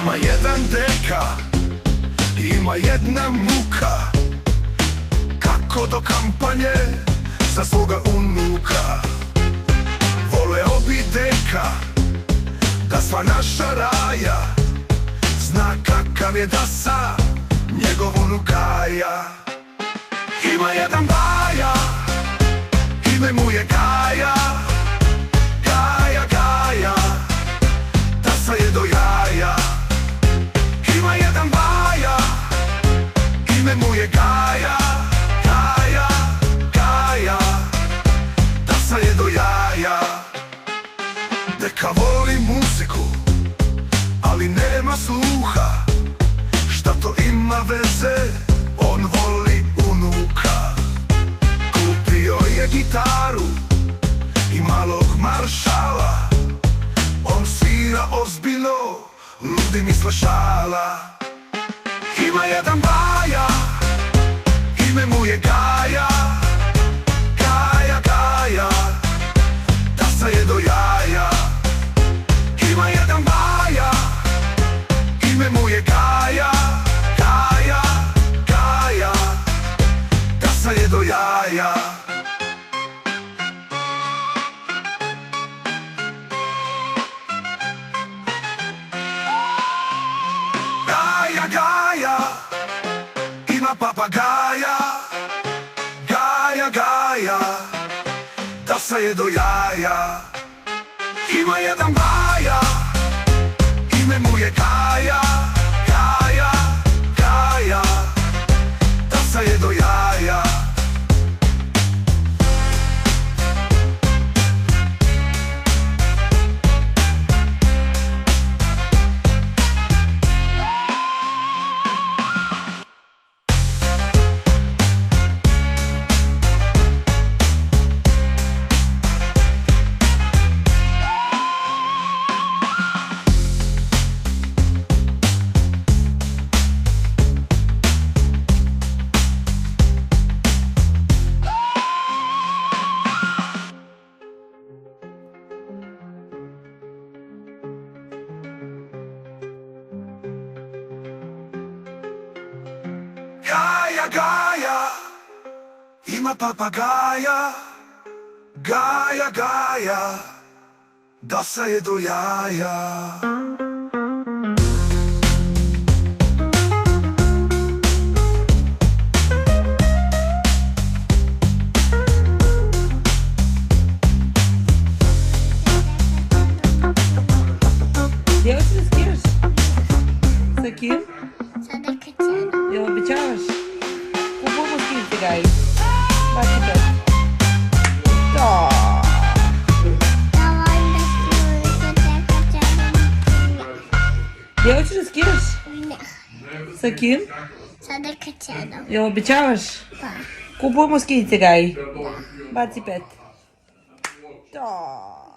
Mama jedan deka Ima jedna muka. Kako do kampanje Za svoga unuka. Voleo bi deka Da sva naša raja Zna kakav je dasa Njegov unukaja. Ima jedan baja Ime mu je Gaja nema sluha. Šta to ima veze? On voli unuka. Kupio je gitaru I malog maršala. On svira ozbiljno Ludi misle šala. Ima jedan baja papagaia Gaia, gaia tá Da saia do jaja Ima jedan baja Ime mu je gaia. Gaja, Gaja Ima papagaja Gaja, Gaja Dasa je do jaja Де ось ти скинеш? За Я обіцяла ж. Кубову скільки дай. Бачите. Так. Я хочу скинеш? Сакін? Саде качано. Я обіцяєш? Так. Купуємо скільки гай? 25. Так.